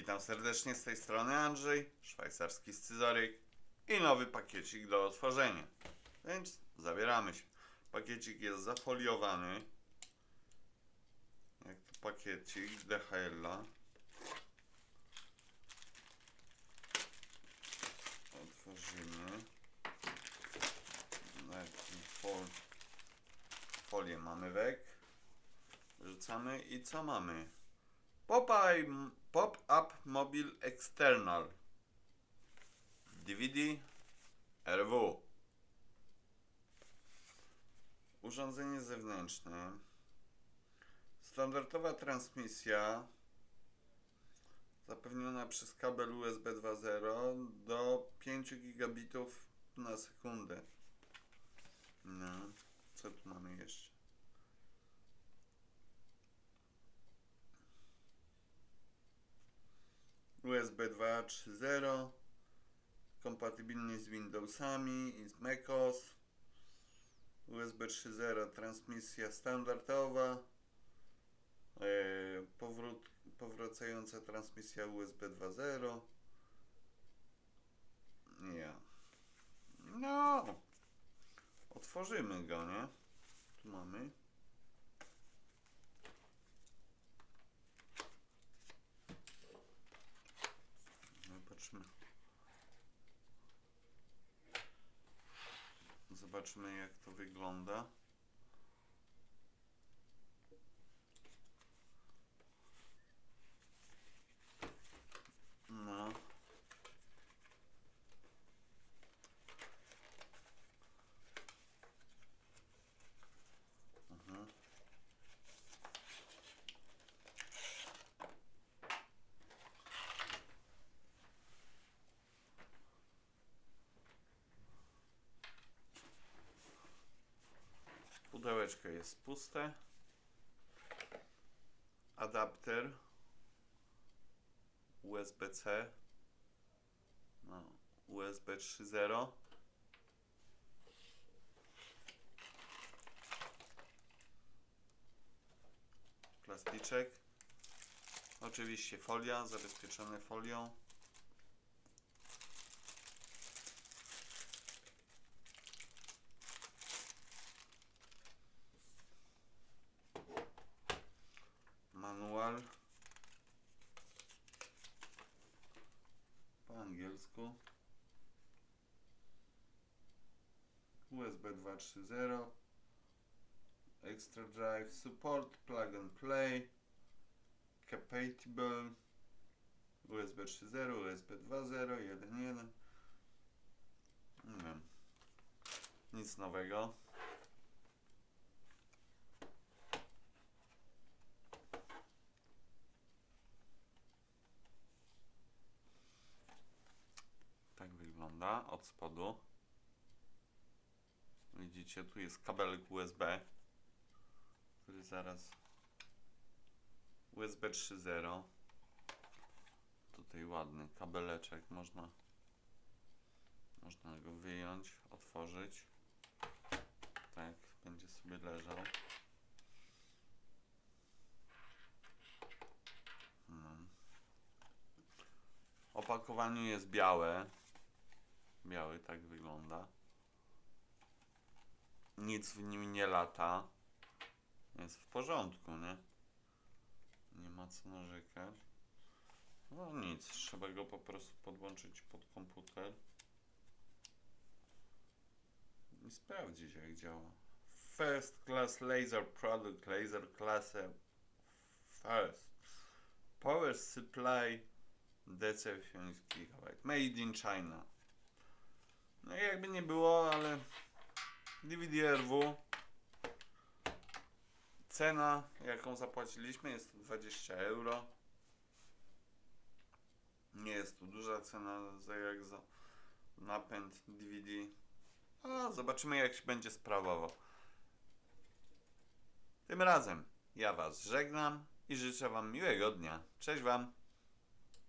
Witam serdecznie z tej strony Andrzej, szwajcarski scyzoryk i nowy pakiecik do otworzenia. Więc zabieramy się. Pakiecik jest zafoliowany. Jak to pakiecik DHL-a. Otworzymy. Taki fol... Folię mamy wek. Rzucamy i co mamy? Pop-up Pop-up Mobile External. DVD RW Urządzenie zewnętrzne. Standardowa transmisja zapewniona przez kabel USB 2.0 do 5 gigabitów na sekundę. No, co tu mamy jeszcze? USB 2.3.0 kompatybilny z Windowsami i z macOS USB 3.0 transmisja standardowa. E, powrót, powracająca transmisja USB 2.0 nie. No otworzymy go, nie? tu mamy Zobaczmy. Zobaczmy jak to wygląda. No. Mhm. Pudełeczko jest puste. Adapter USB-C. No, USB 3.0. Plastyczek. Oczywiście folia, zabezpieczone folią. Manual. Po angielsku. USB 2.3.0. Extra drive support, plug and play. Compatible. USB 3.0, USB 2.0, 1.1. Nie wiem. Nic nowego. Od spodu. Widzicie, tu jest kabelek USB, który zaraz USB 3.0. Tutaj ładny kabeleczek, można można go wyjąć, otworzyć. Tak, będzie sobie leżał. Hmm. Opakowanie jest białe. Biały tak wygląda. Nic w nim nie lata. Jest w porządku, nie? Nie ma co narzekać. No nic, trzeba go po prostu podłączyć pod komputer i sprawdzić jak działa. First Class Laser Product Laser Class First Power Supply DC 5 GB Made in China jakby nie było, ale DVD-RW Cena jaką zapłaciliśmy jest to 20 euro Nie jest to duża cena za jak za napęd DVD a zobaczymy jak się będzie sprawował. Tym razem ja Was żegnam i życzę Wam miłego dnia. Cześć Wam!